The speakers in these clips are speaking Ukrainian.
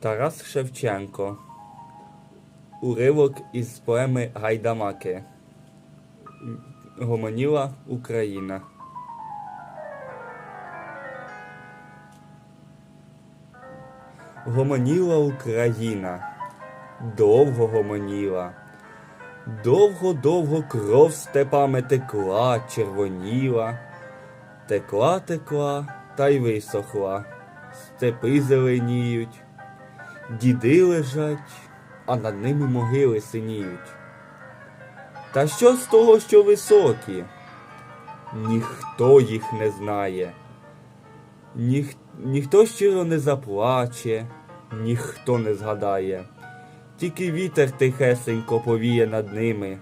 Тарас Шевченко. Уривок із поеми Гайдамаки. Гомоніла Україна. Гомоніла Україна. Довго гомоніла. Довго-довго кров степами текла, червоніла. Текла, текла, та й висохла. Степи зеленіють, діди лежать, а над ними могили синіють. Та що з того, що високі? Ніхто їх не знає. Ніх... Ніхто щиро не заплаче, ніхто не згадає. Тільки вітер тихесенько повіє над ними.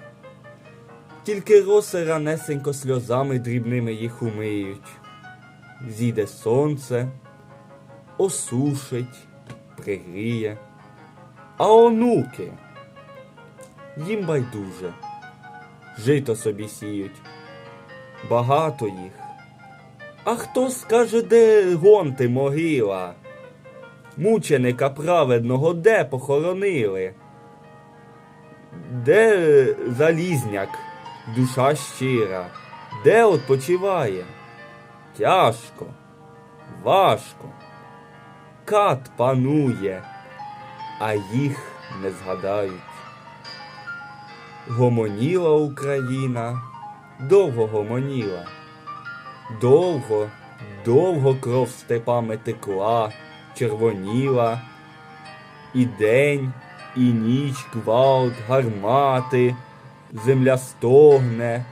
Тільки роси ранесенько сльозами дрібними їх умиють. Зійде сонце, осушить, пригріє. А онуки їм байдуже, жито собі сіють, багато їх. А хто скаже, де гонти могила? Мученика праведного де похоронили? Де залізняк, душа щира, де odpoчиває? Тяжко, важко, кат панує, а їх не згадають. Гомоніла Україна, довго гомоніла. Довго, довго кров степами текла, червоніла, і день, і ніч гвалт, гармати, земля стогне,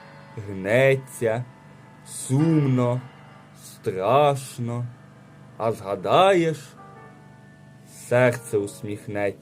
гнеться, сумно, страшно, а згадаєш, серце усміхнеться.